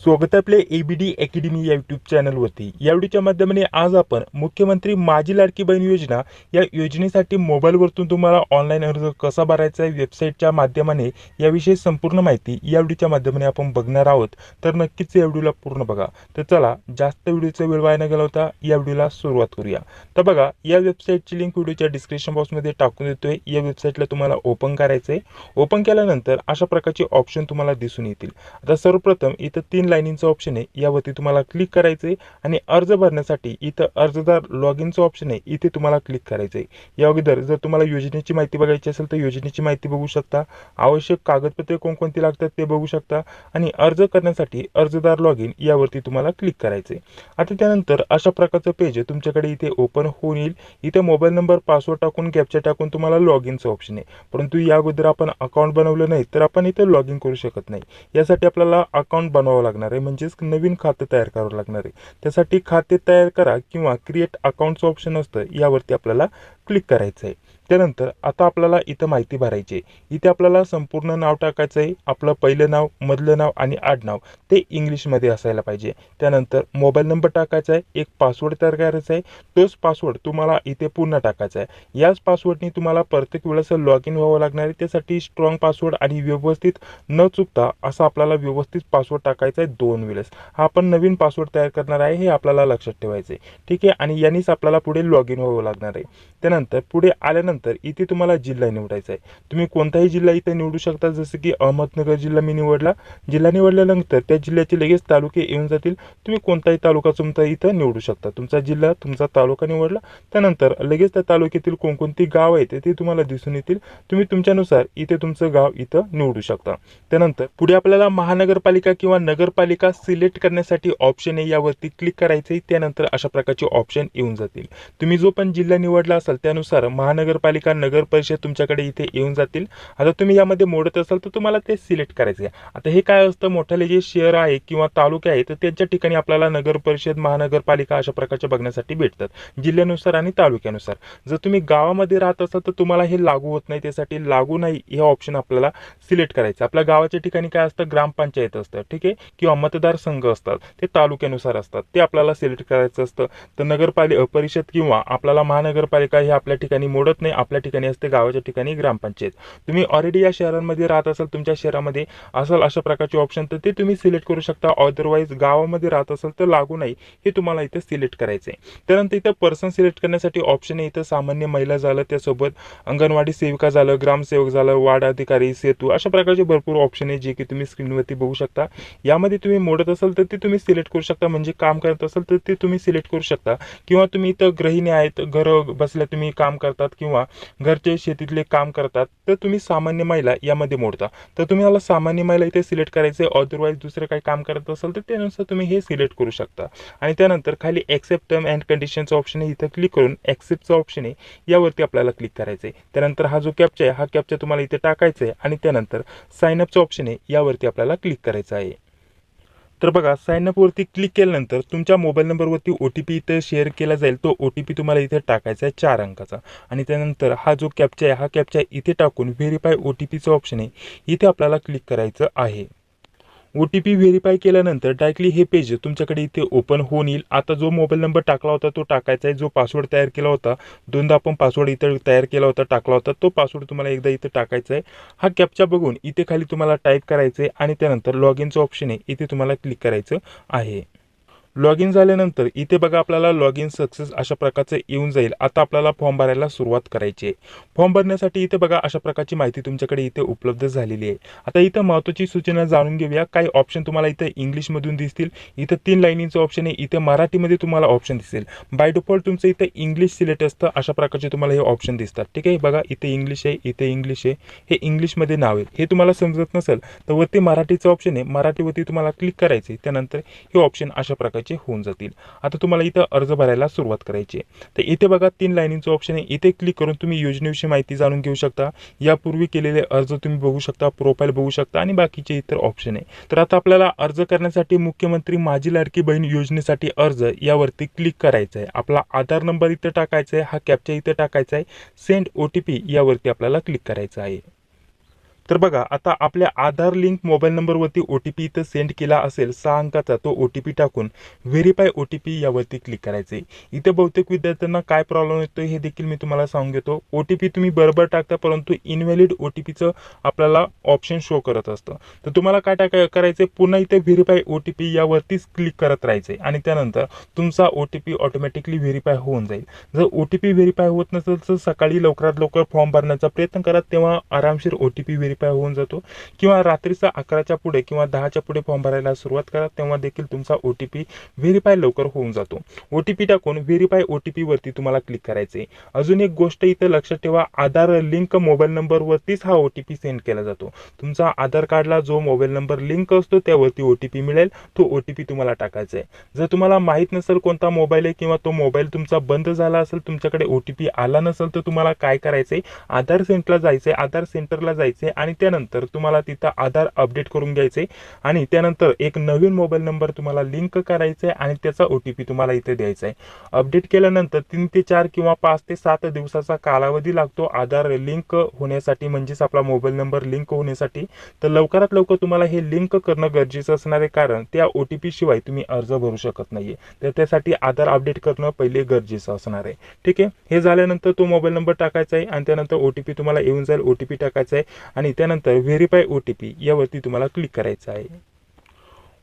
स्वागत आपले ABD A B D academy या यूट्यूब चॅनलवरती या व्हिडिओच्या माध्यमाने आज आपण मुख्यमंत्री माझी लाडकी बहीण योजना या योजनेसाठी मोबाईलवरतून तुम्हाला ऑनलाईन अर्ज कसा भरायचा आहे वेबसाईटच्या माध्यमाने याविषयी संपूर्ण माहिती या व्हिडिओच्या माध्यमाने आपण बघणार आहोत. तर नक्कीच या व्हिडिओला पूर्ण बघा. तर चला जास्त व्हिडिओचा वेळ वाया न घालवता या व्हिडिओला सुरुवात करूया. तर बघा या वेबसाईटची लिंक व्हिडिओच्या डिस्क्रिप्शन बॉक्समध्ये टाकून देतोय. या वेबसाईटला तुम्हाला ओपन करायचं आहे ओपन केल्यानंतर अशा प्रकारचे ऑप्शन तुम्हाला दिसून येतील. आता सर्वप्रथम इथं तीन लाईनिंगचं ऑप्शन आहे. यावरती तुम्हाला क्लिक करायचं आहे आणि अर्ज भरण्यासाठी इथं अर्जदार लॉग इनचं ऑप्शन आहे. इथे तुम्हाला क्लिक करायचं आहे या अगोदर जर तुम्हाला योजनेची माहिती बघायची असेल तर योजनेची माहिती बघू शकता. आवश्यक कागदपत्रे कोणकोणती लागतात ते बघू शकता. आणि अर्ज करण्यासाठी अर्जदार लॉग इन यावरती तुम्हाला क्लिक करायचं आहे आता त्यानंतर अशा प्रकारचं पेज तुमच्याकडे इथे ओपन होऊन येईल. इथे मोबाईल नंबर पासवर्ड टाकून कॅप्चा टाकून तुम्हाला लॉग इनचं ऑप्शन आहे. परंतु या अगोदर आपण अकाउंट बनवलं नाही तर आपण इथे लॉग इन करू शकत नाही. यासाठी आपल्याला अकाउंट बनवावं लागणार. आहे म्हणजेच नवीन खातं तयार करावं लागणार आहे. त्यासाठी खाते तयार करा किंवा क्रिएट अकाउंटचं ऑप्शन असतं यावरती आपल्याला क्लिक करायचं आहे त्यानंतर आता आपल्याला इथं माहिती भरायची आहे. इथे आपल्याला संपूर्ण नाव टाकायचं आहे. आपलं पहिलं नाव मधलं नाव आणि आडनाव ते इंग्लिशमध्ये असायला पाहिजे. त्यानंतर मोबाईल नंबर टाकायचा आहे. एक पासवर्ड तयार करायचा आहे. तोच पासवर्ड तुम्हाला इथे पुन्हा टाकायचा आहे. याच पासवर्डनी तुम्हाला प्रत्येक वेळेस लॉग इन व्हावं लागणार आहे. त्यासाठी स्ट्रॉंग पासवर्ड आणि व्यवस्थित न चुकता असा आपल्याला व्यवस्थित पासवर्ड टाकायचा आहे दोन वेळेस. हा आपण नवीन पासवर्ड तयार करणार आहे हे आपल्याला लक्षात ठेवायचं आहे. ठीक आहे? आणि यानेच आपल्याला पुढे लॉग इन व्हावं लागणार आहे. त्यानंतर पुढे आल्यानंतर इथे तुम्हाला जिल्हा निवडायचा आहे. तुम्ही कोणताही जिल्हा इथे निवडू शकता जसं की अहमदनगर जिल्हा मी निवडला. जिल्हा निवडल्यानंतर त्या जिल्ह्याचे लगेच तालुके येऊन जातील. तुम्ही कोणताही तालुका तुमचा इथं निवडू शकता. तुमचा जिल्हा तुमचा तालुका निवडला. त्यानंतर लगेच त्या तालुक्यातील कोणकोणती गाव आहेत ते तुम्हाला दिसून येतील. तुम्ही तुमच्यानुसार इथे तुमचं गाव इथं निवडू शकता. त्यानंतर पुढे आपल्याला महानगरपालिका किंवा नगरपालिका सिलेक्ट करण्यासाठी ऑप्शन आहे. यावरती क्लिक करायचं आहे त्यानंतर अशा प्रकारचे ऑप्शन येऊन जातील. तुम्ही जो पण जिल्हा निवडला असाल त्यानुसार महानगरपालिका नगर परिषद तुमच्याकडे इथे येऊन जातील. आता तुम्ही यामध्ये मोडत असाल तर तुम्हाला ते सिलेक्ट करायचे आहे. आता हे काय असतं मोठाले जे शहर आहे किंवा तालुके आहे तर त्यांच्या ठिकाणी आपल्याला नगर परिषद महानगरपालिका अशा प्रकारच्या बघण्यासाठी भेटतात. जिल्ह्यानुसार आणि तालुक्यानुसार. जर तुम्ही गावामध्ये राहत असाल तर तुम्हाला हे लागू होत नाही. त्यासाठी लागू नाही हे ऑप्शन आपल्याला सिलेक्ट करायचं आपल्या गावाच्या ठिकाणी काय असतं ग्रामपंचायत असतं ठीक आहे? किंवा मतदारसंघ असतात ते तालुक्यानुसार असतात. ते आपल्याला सिलेक्ट करायचं असतं. तर नगरपालिका परिषद किंवा आपल्याला महानगरपालिका हे आपल्या ठिकाणी मोडत नाही. आपल्या ठिकाणी असते गावाच्या ठिकाणी ग्रामपंचायत. तुम्ही ऑलरेडी या शहरांमध्ये राहत असाल तुमच्या शहरामध्ये असाल अशा प्रकारचे ऑप्शन तर ते तुम्ही सिलेक्ट करू शकता. अदरवाईज गावामध्ये राहत असाल तर लागू नाही. हे तुम्हाला इथं सिलेक्ट करायचं आहे त्यानंतर इथं पर्सन सिलेक्ट करण्यासाठी ऑप्शन आहे इथं सामान्य महिला झालं त्यासोबत अंगणवाडी सेविका झालं ग्रामसेवक झालं वार्ड अधिकारी सेतू अशा प्रकारचे भरपूर ऑप्शन आहे जे की तुम्ही स्क्रीनवरती बघू शकता. यामध्ये तुम्ही मोडत असाल तर ते तुम्ही सिलेक्ट करू शकता. म्हणजे काम करत असाल तर ते तुम्ही सिलेक्ट करू शकता. किंवा तुम्ही इथं गृहिणी आहेत घर बसल्या तुम्ही काम करतात किंवा घरचे शेतीतले काम करतात तर तुम्ही सामान्य महिला यामध्ये मोडता. तर तुम्ही मला सामान्य महिला इथे सिलेक्ट करायचे अदरवाईज दुसरं काही काम करत असाल तर त्यानुसार तुम्ही हे सिलेक्ट करू शकता. आणि त्यानंतर खाली ॲक्सेप्ट टर्म अँड कंडिशनचं ऑप्शन आहे इथं क्लिक करून ॲक्सेप्टचं ऑप्शन आहे यावरती आपल्याला क्लिक करायचं आहे. त्यानंतर हा जो कॅप्चा आहे हा कॅप्चा तुम्हाला इथे टाकायचा आहे आणि त्यानंतर साईनअपचं ऑप्शन आहे यावरती आपल्याला क्लिक करायचं आहे. तर बघा सायनअपवरती क्लिक केल्यानंतर तुमच्या मोबाईल नंबरवरती ओ टी पी इथं शेअर केला जाईल. तो ओ टी पी तुम्हाला इथे टाकायचा आहे चार अंकाचा. आणि त्यानंतर हा जो कॅप्चा आहे हा कॅप्चा इथे टाकून व्हेरीफाय ओ टी पीचं ऑप्शन आहे. इथे आपल्याला क्लिक करायचं आहे. ओ टी पी व्हेरीफाय केल्यानंतर डायरेक्टली हे पेज तुमच्याकडे इथे ओपन होऊन येईल. आता जो मोबाईल नंबर टाकला होता तो टाकायचा आहे. जो पासवर्ड तयार केला होता दोनदा आपण पासवर्ड इथं तयार केला होता टाकला होता तो पासवर्ड तुम्हाला एकदा इथे टाकायचा आहे. हा कॅपचा बघून इथे खाली तुम्हाला टाईप करायचं आहे आणि त्यानंतर लॉग इनचं ऑप्शन आहे. इथे तुम्हाला क्लिक करायचं आहे. लॉग इन झाल्यानंतर इथे बघा आपल्याला लॉग इन सक्सेस अशा प्रकारचं येऊन जाईल. आता आपल्याला फॉर्म भरायला सुरुवात करायची आहे. फॉर्म भरण्यासाठी इथे बघा अशा प्रकारची माहिती तुमच्याकडे इथे उपलब्ध झालेली आहे. आता इथं महत्त्वाची सूचना जाणून घेऊया. काही ऑप्शन तुम्हाला इथं इंग्लिशमधून दिसतील. इथं तीन लाईनीचं ऑप्शन आहे. इथे मराठीमध्ये तुम्हाला ऑप्शन दिसेल. बाय डिफॉल्ट तुमचं इथं इंग्लिश सिलेक्ट असतं. अशा प्रकारचे तुम्हाला हे ऑप्शन दिसतात. ठीक आहे? बघा इथे इंग्लिश आहे इथे इंग्लिश आहे. हे इंग्लिशमध्ये नाव आहे. हे तुम्हाला समजत नसेल तर वरती मराठीचं ऑप्शन आहे. मराठीवरती तुम्हाला क्लिक करायचे त्यानंतर हे ऑप्शन अशा प्रकारचे होऊन जातील. आता तुम्हाला इथं अर्ज भरायला सुरुवात करायची आहे. तर इथे बघा तीन लाईनीचं ऑप्शन आहे. इथे क्लिक करून तुम्ही योजनेविषयी माहिती जाणून घेऊ शकता. यापूर्वी केलेले अर्ज तुम्ही बघू शकता प्रोफाईल बघू शकता आणि बाकीचे इतर ऑप्शन आहे. तर आता आपल्याला अर्ज करण्यासाठी मुख्यमंत्री माझी लाडकी बहीण योजनेसाठी अर्ज यावरती क्लिक करायचं आहे. आपला आधार नंबर इथं टाकायचा आहे. हा कॅपचा इथं टाकायचा आहे. सेंड ओ टी पी यावरती आपल्याला क्लिक करायचं आहे. तर बघा आता आपल्या आधार लिंक मोबाईल नंबरवरती ओ टी पी इथं सेंड केला असेल सहा अंकाचा तो ओ टी पी टाकून व्हेरीफाय ओ टी पी यावरती क्लिक करायचं आहे इथं बहुतेक विद्यार्थ्यांना काय प्रॉब्लेम येतो हे देखील मी तुम्हाला सांगून घेतो ओ टी पी तुम्ही बरोबर टाकता परंतु इनव्हॅलिड ओ टी पीचं आपल्याला ऑप्शन शो करत असतं. तर तुम्हाला काय टाकाय करायचं पुन्हा इथे व्हेरीफाय ओ टी पी यावरतीच क्लिक करत राहायचं आणि त्यानंतर तुमचा O T P automatically verify होऊन जाईल. जर ओ टी पी व्हेरीफाय होत नसेल तर सकाळी लवकरात लवकर फॉर्म भरण्याचा प्रयत्न करा. तेव्हा आरामशीर ओ टी पी व्हेरीफाय होऊन जातो. किंवा रात्रीचा अकराच्या पुढे किंवा दहाच्या पुढे फॉर्म भरायला सुरुवात करा तेव्हा देखील तुमचा ओ टी पी व्हेरीफाय लवकर होऊन जातो. ओ टी पी टाकून व्हेरीफाय ओ टी पीवरती तुम्हाला क्लिक करायचे अजून एक गोष्ट इथं लक्षात ठेवा आधार लिंक मोबाईल नंबरवरतीच हा ओ टी पी सेंड केला जातो. तुमचा आधार कार्डला जो मोबाईल नंबर लिंक असतो त्यावरती ओ टी पी मिळेल तो ओ टी पी तुम्हाला टाकायचा आहे जर तुम्हाला माहीत नसेल कोणता मोबाईल आहे किंवा तो मोबाईल तुमचा बंद झाला असेल तुमच्याकडे ओ टी पी आला नसेल तर तुम्हाला काय करायचंय? आधार सेंटरला जायचंय आधार सेंटरला जायचंय आणि त्यानंतर तुम्हाला तिथं आधार अपडेट करून घ्यायचे आणि त्यानंतर एक नवीन मोबाईल नंबर तुम्हाला लिंक करायचा आहे आणि त्याचा ओ टी पी तुम्हाला इथे द्यायचा आहे अपडेट केल्यानंतर तीन ते चार किंवा पाच ते सात दिवसाचा कालावधी लागतो आधार लिंक होण्यासाठी म्हणजेच आपला मोबाईल नंबर लिंक होण्यासाठी. तर लवकरात लवकर तुम्हाला हे लिंक करणं गरजेचं असणार आहे कारण त्या ओ टी पी शिवाय तुम्ही अर्ज भरू शकत नाहीये. तर त्यासाठी आधार अपडेट करणं पहिले गरजेचं असणार आहे. ठीक आहे? हे झाल्यानंतर तो मोबाईल नंबर टाकायचा आहे आणि त्यानंतर ओ टी पी तुम्हाला येऊन जाईल. ओ टी पी टाकायचा आहे आणि त्यानंतर व्हेरीफाय ओ टी पी यावरती तुम्हाला क्लिक करायचं आहे.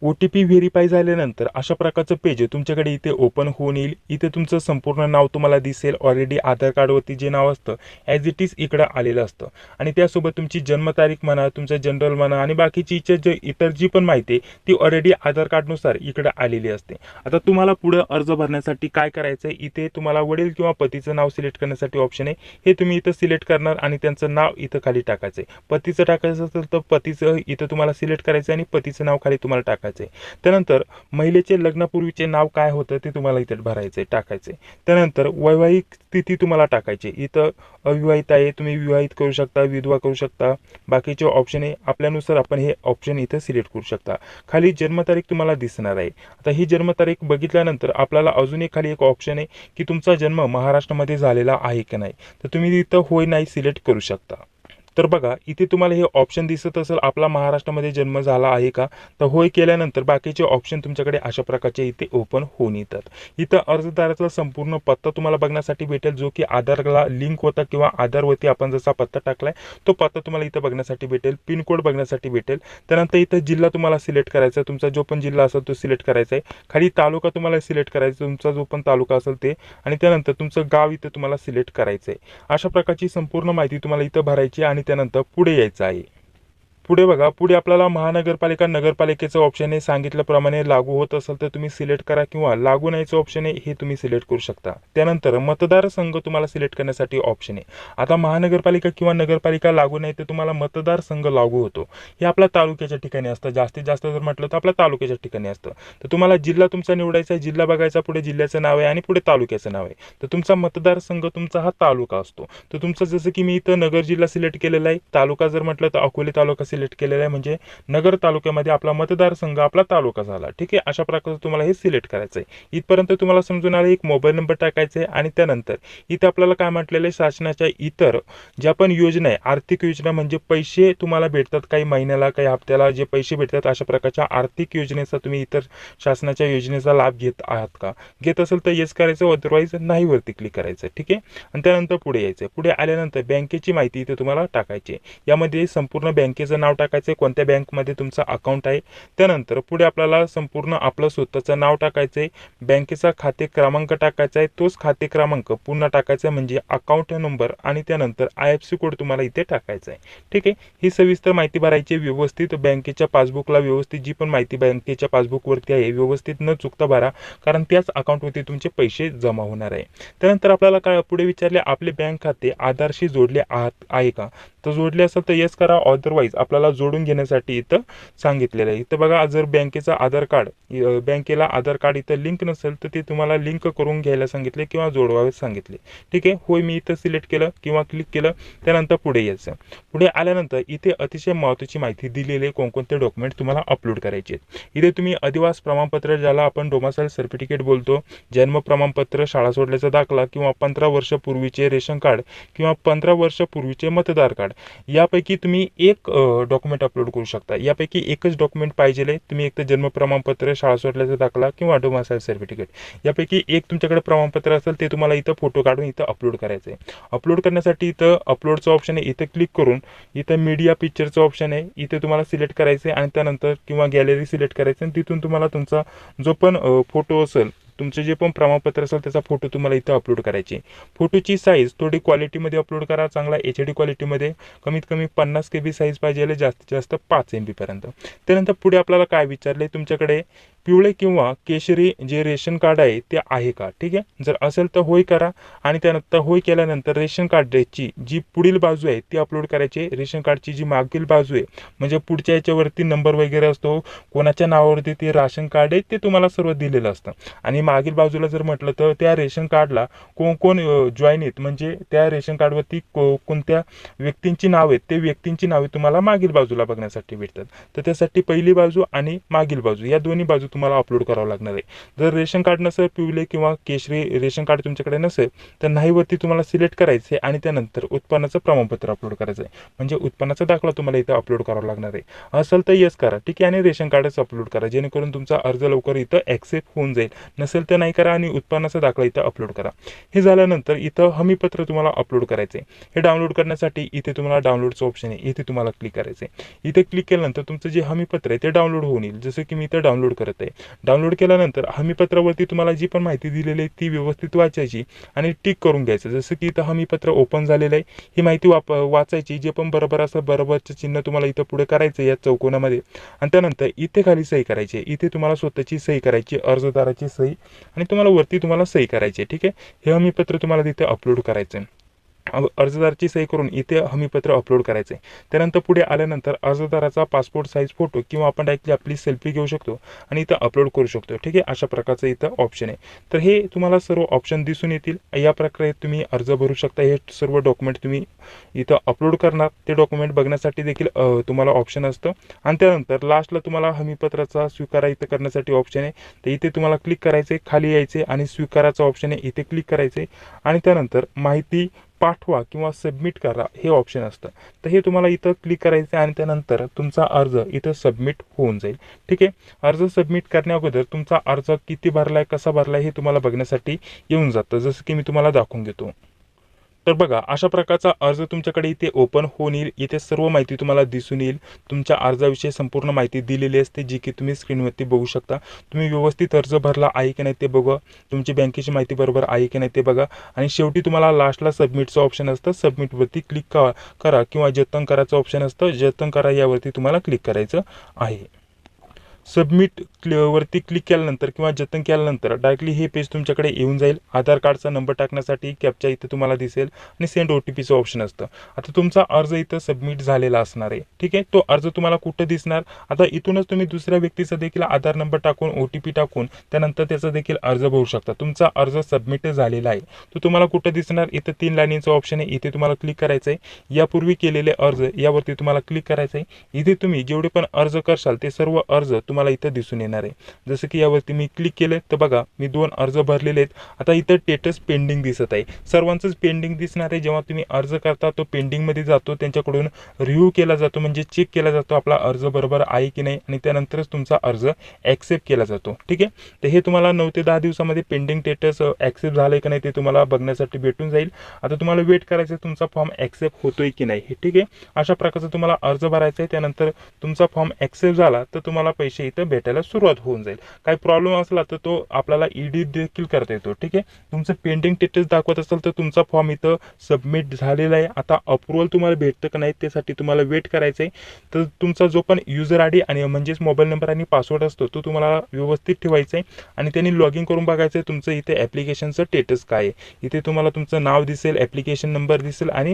ओ टी पी व्हेरीफाय झाल्यानंतर अशा प्रकारचं पेज तुमच्याकडे इथे ओपन होऊन येईल. इथे तुमचं संपूर्ण नाव तुम्हाला दिसेल. ऑलरेडी आधार कार्डवरती जे नाव असतं ॲज इट इज इकडं आलेलं असतं. आणि त्यासोबत तुमची जन्मतारीख म्हणा तुमचं जनरल म्हणा आणि बाकीची इच्छा जे इतर जी पण माहिती आहे ती ऑलरेडी आधार कार्डनुसार इकडं आलेली असते. आता तुम्हाला पुढं अर्ज भरण्यासाठी काय करायचं आहे इथे तुम्हाला वडील किंवा पतीचं नाव सिलेक्ट करण्यासाठी ऑप्शन आहे. हे तुम्ही इथं सिलेक्ट करणार आणि त्यांचं नाव इथं खाली टाकायचं आहे पतीचं टाकायचं असेल तर पतीचं इथं तुम्हाला सिलेक्ट करायचं आहे आणि पतीचं नाव खाली तुम्हाला टाकायचं आहे त्यानंतर महिलेचे लग्नापूर्वीचे नाव काय होतं ते तुम्हाला इथे भरायचे टाकायचे त्यानंतर वैवाहिक स्थिती तुम्हाला टाकायची. इथं अविवाहित आहे तुम्ही विवाहित करू शकता विधवा करू शकता. बाकीचे ऑप्शन आहे आपल्यानुसार आपण हे ऑप्शन इथं सिलेक्ट करू शकता. खाली जन्मतारीख तुम्हाला दिसणार आहे. आता ही जन्मतारीख बघितल्यानंतर आपल्याला अजून एक खाली एक ऑप्शन आहे की तुमचा जन्म महाराष्ट्रामध्ये झालेला आहे की नाही. तर तुम्ही इथं होय नाही सिलेक्ट करू शकता. तर बघा इथे तुम्हाला हे ऑप्शन दिसत असेल आपला महाराष्ट्रामध्ये जन्म झाला आहे का? तर होय केल्यानंतर बाकीचे ऑप्शन तुमच्याकडे अशा प्रकारचे इथे ओपन होऊन येतात. इथं अर्जदाराचा संपूर्ण पत्ता तुम्हाला बघण्यासाठी भेटेल जो की आधारला लिंक होता किंवा आधारवरती आपण जसा पत्ता टाकलाय तो पत्ता तुम्हाला इथं बघण्यासाठी भेटेल पिनकोड बघण्यासाठी भेटेल. त्यानंतर इथं जिल्हा तुम्हाला सिलेक्ट करायचा आहे. तुमचा जो पण जिल्हा असेल तो सिलेक्ट करायचा आहे. खाली तालुका तुम्हाला सिलेक्ट करायचा तुमचा जो पण तालुका असेल ते. आणि त्यानंतर तुमचं गाव इथं तुम्हाला सिलेक्ट करायचं आहे अशा प्रकारची संपूर्ण माहिती तुम्हाला इथं भरायची आणि त्यानंतर पुढे यायचं आहे. पुढे बघा पुढे आपल्याला महानगरपालिका नगरपालिकेचं ऑप्शन आहे सांगितल्याप्रमाणे लागू होत असेल तर तुम्ही सिलेक्ट करा किंवा लागू नाहीचं ऑप्शन आहे हे तुम्ही सिलेक्ट करू शकता. त्यानंतर मतदारसंघ तुम्हाला सिलेक्ट करण्यासाठी ऑप्शन आहे. आता महानगरपालिका किंवा नगरपालिका लागू नाही तर तुम्हाला मतदारसंघ लागू होतो. हे आपल्या तालुक्याच्या ठिकाणी असतं. जास्तीत जास्त जर म्हटलं तर आपल्या तालुक्याच्या ठिकाणी असतं. तर तुम्हाला जिल्हा तुमचा निवडायचा आहे जिल्हा बघायचा पुढे जिल्ह्याचं नाव आहे आणि पुढे तालुक्याचं नाव आहे. तर तुमचा मतदारसंघ तुमचा हा तालुका असतो. तर तुमचं जसं की मी इथं नगर जिल्हा सिलेक्ट केलेला आहे. तालुका जर म्हटलं तर अकोले तालुका सिलेक्ट केलेलं आहे. म्हणजे नगर तालुक्यामध्ये आपला मतदारसंघ आपला तालुका झाला. ठीक आहे? अशा प्रकारचं तुम्हाला हे सिलेक्ट करायचं आहे इथपर्यंत तुम्हाला समजून आलं एक मोबाईल नंबर टाकायचा आहे आणि त्यानंतर इथे आपल्याला काय म्हटलेलं आहे? शासनाच्या इतर ज्या पण योजना आहे आर्थिक योजना म्हणजे पैसे तुम्हाला भेटतात काही महिन्याला काही हप्त्याला जे पैसे भेटतात अशा प्रकारच्या आर्थिक योजनेचा तुम्ही इतर शासनाच्या योजनेचा लाभ घेत आहात का? घेत असेल तर येस करायचं अदरवाईज नाही वरती क्लिक करायचं. ठीक आहे? आणि त्यानंतर पुढे यायचं पुढे आल्यानंतर बँकेची माहिती इथे तुम्हाला टाकायची आहे. यामध्ये संपूर्ण बँकेचं नाव टाकायचं आहे कोणत्या बँकमध्ये तुमचं अकाउंट आहे त्यानंतर पुढे आपल्याला संपूर्ण आपलं स्वतःचं नाव टाकायचं आहे बँकेचा खाते क्रमांक टाकायचा आहे तोच खाते क्रमांक पुन्हा टाकायचा आहे म्हणजे अकाउंट नंबर आणि त्यानंतर आय एफ सी कोड तुम्हाला इथे टाकायचा आहे ठीक? आहे ही सविस्तर माहिती भरायची व्यवस्थित बँकेच्या पासबुकला व्यवस्थित जी पण माहिती बँकेच्या पासबुकवरती आहे व्यवस्थित न चुकता भरा कारण त्याच अकाउंटवरती तुमचे पैसे जमा होणार आहे. त्यानंतर आपल्याला काय पुढे विचारले आपले बँक खाते आधारशी जोडले आहात आहे का? तर जोडले असेल तर येस करा. अदरवाईज आपल्याला जोडून घेण्यासाठी इथं सांगितलेलं आहे. इथं बघा जर बँकेचं आधार कार्ड बँकेला आधार कार्ड इथं लिंक नसेल तर ते तुम्हाला लिंक करून घ्यायला सांगितले किंवा जोडवावे सांगितले. ठीक आहे? होय मी इथं सिलेक्ट केलं किंवा क्लिक केलं त्यानंतर पुढे यायचं. पुढे आल्यानंतर इथे अतिशय महत्त्वाची माहिती दिलेली आहे. कोणकोणते डॉक्युमेंट तुम्हाला अपलोड करायचे आहेत. इथे तुम्ही अधिवास प्रमाणपत्र ज्याला आपण डोमासाईल सर्टिफिकेट बोलतो जन्म प्रमाणपत्र शाळा सोडल्याचा दाखला किंवा पंधरा वर्षपूर्वीचे रेशन कार्ड किंवा पंधरा वर्षपूर्वीचे मतदार कार्ड. यापैकी तुम्ही एक डॉक्युमेंट अपलोड करू शकता. यापैकी एकच डॉक्युमेंट पाहिजे तुम्ही एक तर जन्म प्रमाणपत्र शाळा सोडल्याचा दाखला किंवा डोमासाईल सर्टिफिकेट यापैकी एक तुमच्याकडे प्रमाणपत्र असेल ते तुम्हाला इथं फोटो काढून इथं अपलोड करायचं आहे अपलोड करण्यासाठी इथं अपलोडचं ऑप्शन आहे. इथं क्लिक करून इथं मीडिया पिक्चरचं ऑप्शन आहे. इथे तुम्हाला सिलेक्ट करायचं आहे आणि त्यानंतर किंवा गॅलरी सिलेक्ट करायचं आणि तिथून तुम्हाला तुमचा जो पण फोटो असेल तुमचं जे पण प्रमाणपत्र असेल त्याचा फोटो तुम्हाला इथं अपलोड करायचे फोटोची साईज थोडी क्वालिटीमध्ये अपलोड करा चांगला एच डी क्वालिटीमध्ये कमीत कमी पन्नास के बी साईज पाहिजे जास्तीत जास्त पाच एम बीपर्यंत त्यानंतर पुढे आपल्याला काय विचारले तुमच्याकडे पिवळे किंवा केशरी जे रेशन कार्ड आहे ते आहे का? ठीक आहे? जर असेल तर होय करा. आणि त्यानंतर होय केल्यानंतर रेशन कार्डची जी पुढील बाजू आहे ती अपलोड करायची रेशन कार्डची जी मागील बाजू आहे म्हणजे पुढच्या याच्यावरती नंबर वगैरे असतो कोणाच्या नावावरती ते राशन कार्ड आहे ते तुम्हाला सर्व दिलेलं असतं. आणि मागील बाजूला जर म्हटलं तर त्या रेशन कार्डला कोण कोण जॉईन आहेत म्हणजे त्या रेशन कार्डवरती को कोणत्या व्यक्तींची नाव आहेत ते व्यक्तींची नावे तुम्हाला मागील बाजूला बघण्यासाठी भेटतात. तर त्यासाठी पहिली बाजू आणि मागील बाजू या दोन्ही बाजू तुम्हाला अपलोड करावं लागणार आहे. जर रेशन कार्ड नसेल पिवले किंवा केशरी रेशन कार्ड तुमच्याकडे नसेल तर नाहीवरती तुम्हाला सिलेक्ट करायचे आणि त्यानंतर उत्पन्नाचं प्रमाणपत्र अपलोड करायचं आहे. म्हणजे उत्पन्नाचा दाखला तुम्हाला इथं अपलोड करावा लागणार आहे. असेल तर येस करा. ठीक आहे आणि रेशन कार्डच अपलोड करा. जेणेकरून तुमचा अर्ज लवकर इथं ॲक्सेप्ट होऊन जाईल. नसेल तर नाही करा आणि उत्पन्नाचा दाखला इथं अपलोड करा. हे झाल्यानंतर इथं हमीपत्र तुम्हाला अपलोड करायचं आहे हे डाउनलोड करण्यासाठी इथे तुम्हाला डाउनलोडचं ऑप्शन आहे. इथे तुम्हाला क्लिक करायचं आहे इथे क्लिक केल्यानंतर तुमचं जे हमीपत्र आहे ते डाउनलोड होऊन येईल. जसं की मी इथं डाउनलोड करत आहे. डाउनलोड केल्यानंतर हमीपत्रावरती तुम्हाला जी पण माहिती दिलेली आहे ती व्यवस्थित वाचायची आणि टिक करून घ्यायचं. जसं की इथं हमीपत्र ओपन झालेलं आहे ही माहिती वाप वाचायची जे पण बरोबर असं बरोबरचं चिन्ह तुम्हाला इथं पुढे करायचं या चौकोनामध्ये. आणि त्यानंतर इथे खाली सही करायची इथे तुम्हाला स्वतःची सही करायची अर्जदाराची सही आणि तुम्हाला वरती तुम्हाला सही करायची ठीक आहे? हे हमीपत्र तुम्हाला तिथे अपलोड करायचं आहे. अर्जदाराची सही करून इथे हमीपत्र अपलोड करायचं आहे त्यानंतर पुढे आल्यानंतर अर्जदाराचा पासपोर्ट साईज फोटो किंवा आपण डायरेक्टली आपली सेल्फी घेऊ शकतो आणि इथं अपलोड करू शकतो. ठीक आहे? अशा प्रकारचं इथं ऑप्शन आहे. तर हे तुम्हाला सर्व ऑप्शन दिसून येतील. या प्रकारे तुम्ही अर्ज भरू शकता. हे सर्व डॉक्युमेंट तुम्ही इथं अपलोड करणार. ते डॉक्युमेंट बघण्यासाठी देखील तुम्हाला ऑप्शन असतं. आणि त्यानंतर लास्टला तुम्हाला हमीपत्राचा स्वीकारा इथं करण्यासाठी ऑप्शन आहे. तर इथे तुम्हाला क्लिक करायचे खाली यायचे आणि स्वीकाराचा ऑप्शन आहे. इथे क्लिक करायचे आणि त्यानंतर माहिती पाठवा किंवा सबमिट करा हे ऑप्शन असतं. तर हे तुम्हाला इथं क्लिक करायचं आहे आणि त्यानंतर तुमचा अर्ज इथं सबमिट होऊन जाईल. ठीक आहे? अर्ज सबमिट करण्या अगोदर तुमचा अर्ज किती भरला आहे कसा भरला आहे हे तुम्हाला बघण्यासाठी येऊन जातं. जसं की मी तुम्हाला दाखवून घेतो. तर बघा अशा प्रकारचा अर्ज तुमच्याकडे इथे ओपन होऊन येईल. इथे सर्व माहिती तुम्हाला दिसून येईल. तुमच्या अर्जाविषयी संपूर्ण माहिती दिलेली असते जी की तुम्ही स्क्रीनवरती बघू शकता. तुम्ही व्यवस्थित अर्ज भरला आहे की नाही ते बघा. तुमची बँकेची माहिती बरोबर आहे की नाही ते बघा. आणि शेवटी तुम्हाला लास्टला सबमिटचं ऑप्शन असतं. सबमिटवरती क्लिक करा किंवा जतन करायचं ऑप्शन असतं. जतन करा यावरती तुम्हाला क्लिक करायचं आहे. सबमिट वरती क्लिक केल्यानंतर किंवा जतन केल्यानंतर डायरेक्टली हे पेज तुमच्याकडे येऊन जाईल. आधार कार्डचा नंबर टाकण्यासाठी कॅपच्या इथं तुम्हाला दिसेल आणि सेंड ओ टी पीचं ऑप्शन असतं. आता तुमचा अर्ज इथं सबमिट झालेला असणार आहे. ठीक आहे? तो अर्ज तुम्हाला कुठं दिसणार? आता इथूनच तुम्ही दुसऱ्या व्यक्तीचा देखील आधार नंबर टाकून ओ टी पी टाकून त्यानंतर त्याचा देखील अर्ज भरू शकता. तुमचा अर्ज सबमिट झालेला आहे. तो तुम्हाला कुठं दिसणार? इथं तीन लाईनीचं ऑप्शन आहे. इथे तुम्हाला क्लिक करायचं आहे यापूर्वी केलेले अर्ज यावरती तुम्हाला क्लिक करायचं आहे इथे तुम्ही जेवढे पण अर्ज करशाल ते सर्व अर्ज तुम्हाला इथं दिसून येणार आहे. जसं की यावरती मी क्लिक केलं तर बघा मी दोन अर्ज भरलेले आहेत. आता इथं टेटस पेंडिंग दिसत आहे. सर्वांचंच पेंडिंग दिसणार आहे. जेव्हा तुम्ही अर्ज करता तो पेंडिंगमध्ये जातो. त्यांच्याकडून रिव्ह्यू केला जातो म्हणजे चेक केला जातो आपला अर्ज बरोबर आहे की नाही आणि त्यानंतरच तुमचा अर्ज ॲक्सेप्ट केला जातो. ठीक आहे? तर हे तुम्हाला नऊ ते दहा दिवसामध्ये पेंडिंग टेटस ॲक्सेप्ट झालं की नाही ते तुम्हाला बघण्यासाठी भेटून जाईल. आता तुम्हाला वेट करायचं तुमचा फॉर्म ॲक्सेप्ट होतोय की नाही. हे ठीक आहे? अशा प्रकारचा तुम्हाला अर्ज भरायचा आहे. त्यानंतर तुमचा फॉर्म ॲक्सेप्ट झाला तर तुम्हाला पैसे इथं भेटायला सुरुवात होऊन जाईल. काही प्रॉब्लेम असला तर तो आपल्याला ईडी देखील करता येतो. ठीक आहे? तुमचं पेंडिंग स्टेटस दाखवत असेल तर तुमचा फॉर्म इथं सबमिट झालेला आहे. आता अप्रुव्हल तुम्हाला भेटतं का नाही त्यासाठी तुम्हाला वेट करायचं आहे. तर तुमचा जो पण युजर आय डी आणि म्हणजेच मोबाईल नंबर आणि पासवर्ड असतो तो तुम्हाला व्यवस्थित ठेवायचा आहे. आणि त्यांनी लॉग इन करून बघायचं आहे तुमचं इथे ॲप्लिकेशनचं स्टेटस काय आहे. इथे तुम्हाला तुमचं नाव दिसेल ॲप्लिकेशन नंबर दिसेल आणि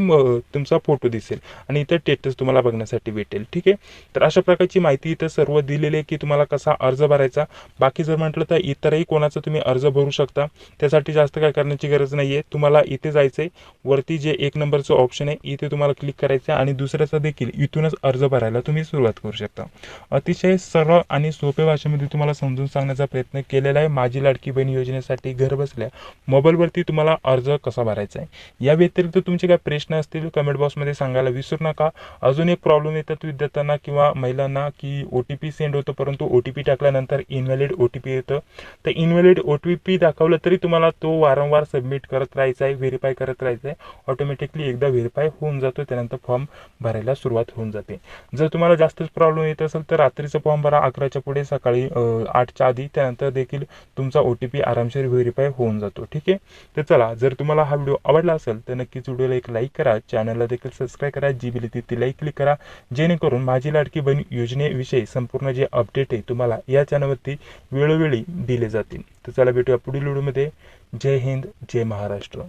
तुमचा फोटो दिसेल. आणि इथं स्टेटस तुम्हाला बघण्यासाठी भेटेल. ठीक आहे? तर अशा प्रकारची माहिती इथं सर्व दिलेली आहे की तुम्हाला कसा अर्ज भरायचा. बाकी जर म्हटलं तर इतरही कोणाचा तुम्ही अर्ज भरू शकता. त्यासाठी जास्त काय करण्याची गरज नाही आहे तुम्हाला इथे जायचं आहे वरती जे एक नंबरचं ऑप्शन आहे इथे तुम्हाला क्लिक करायचं आहे आणि दुसऱ्याचा देखील इथूनच अर्ज भरायला तुम्ही सुरुवात करू शकता. अतिशय सरळ आणि सोप्या भाषेमध्ये तुम्हाला समजून सांगण्याचा प्रयत्न केलेला आहे. माझी लाडकी बहीण योजनेसाठी घर बसल्या मोबाईलवरती तुम्हाला अर्ज कसा भरायचा आहे? या व्यतिरिक्त तुमचे काय प्रश्न असतील कमेंट बॉक्समध्ये सांगायला विसरू नका. अजून एक प्रॉब्लेम येतात विद्यार्थ्यांना किंवा महिलांना की ओ टी पी सेंड होतो परंतु ओ टी पी टाकल्यानंतर इनव्हॅलिड ओ टी पी येतं. तर इनव्हॅलिड ओ टी पी दाखवलं तरी तुम्हाला तो वारंवार सबमिट करत राहायचा आहे व्हेरीफाय करत राहायचं आहे. ऑटोमॅटिकली एकदा व्हेरीफाय होऊन जातो त्यानंतर फॉर्म भरायला सुरुवात होऊन जाते. जर तुम्हाला जास्तच प्रॉब्लेम येत असेल तर रात्रीचा फॉर्म भरा अकराच्या पुढे सकाळी आठच्या आधी त्यानंतर देखील तुमचा ओ टी पी आरामशीर व्हेरीफाय होऊन जातो. ठीक आहे? तर चला जर तुम्हाला हा व्हिडिओ आवडला असेल तर नक्कीच व्हिडिओला एक लाईक करा. चॅनलला देखील सबस्क्राईब करा. जी बिली ती लाईक क्लिक करा. जेणेकरून माझी लाडकी बहीण योजनेविषयी संपूर्ण जे अपडेट आहे तुम्हाला या चॅनलवरती वेळोवेळी दिले जातील. तर चला भेटूया पुढील व्हिडिओमध्ये. जय हिंद जय महाराष्ट्र.